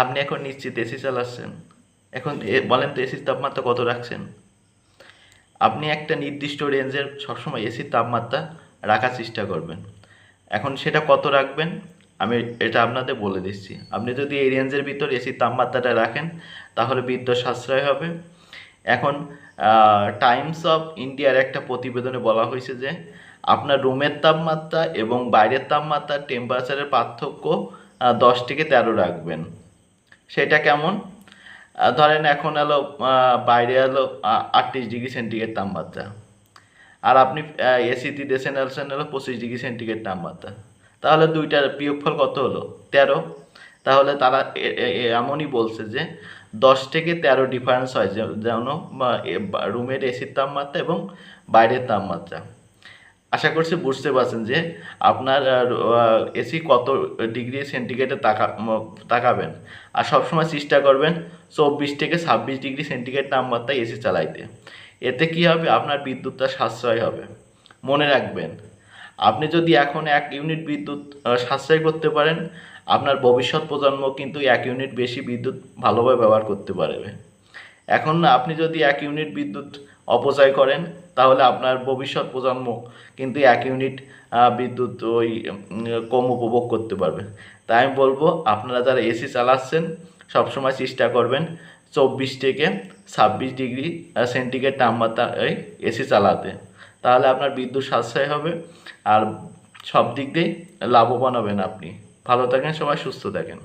আপনি এখন নিশ্চিত এসি চালাচ্ছেন। এখন বলেন তো এসির তাপমাত্রা কত রাখছেন? আপনি একটা নির্দিষ্ট রেঞ্জের সবসময় এসির তাপমাত্রা রাখার চেষ্টা করবেন। এখন সেটা কত রাখবেন? আমি এটা আপনাদের বলে দিচ্ছি। আপনি যদি এই রেঞ্জের ভিতর এসির তাপমাত্রাটা রাখেন, তাহলে বিদ্যুৎ সাশ্রয় হবে। এখন টাইমস অফ ইন্ডিয়ার একটা প্রতিবেদনে বলা হয়েছে যে, আপনার রুমের তাপমাত্রা এবং বাইরের তাপমাত্রা টেম্পারেচারের পার্থক্য দশ থেকে তেরো রাখবেন। সেটা কেমন? ধরেন এখন এলো বাইরে এলো আটত্রিশ ডিগ্রি সেন্টিগ্রেড তাপমাত্রা। আর আপনি এসিতে দেশেন আলছেন হলো পঁচিশ ডিগ্রি সেন্টিগ্রেড তাপমাত্রা। তাহলে দুইটার বিয়োগফল কত হলো? তেরো। তাহলে তারা এমনই বলছে যে, দশ থেকে তেরো ডিফারেন্স হয় যেন রুমের এসির তাপমাত্রা এবং বাইরের তাপমাত্রা। আশা করছি বুঝতে পারছেন যে আপনার এসি কত ডিগ্রি সেন্টিগ্রেডে তাকা তাকাবেন। আর সবসময় চেষ্টা করবেন চব্বিশ থেকে ছাব্বিশ ডিগ্রি সেন্টিগ্রেড তাপমাত্রায় এসি চালাইতে। এতে কি হবে? আপনার বিদ্যুৎটা সাশ্রয় হবে। মনে রাখবেন, আপনি যদি এখন এক ইউনিট বিদ্যুৎ সাশ্রয় করতে পারেন, আপনার ভবিষ্যৎ প্রজন্ম কিন্তু এক ইউনিট বেশি বিদ্যুৎ ভালোভাবে ব্যবহার করতে পারবে। এখন আপনি যদি এক ইউনিট বিদ্যুৎ অপচয় করেন, তাহলে আপনার ভবিষ্যৎ প্রজন্ম কিন্তু এক ইউনিট বিদ্যুৎ ওই কম উপভোগ করতে পারবে। তাই আমি বলব, আপনারা যারা এসি চালাচ্ছেন, সবসময় চেষ্টা করবেন চব্বিশ থেকে ছাব্বিশ ডিগ্রি সেন্টিগ্রেড তাপমাত্রা, এই, এসি চালাতে। তাহলে আপনার বিদ্যুৎ সাশ্রয় হবে, আর সব দিক দিয়েই লাভবান হবেন আপনি। ভালো থাকেন সবাই, সুস্থ থাকেন।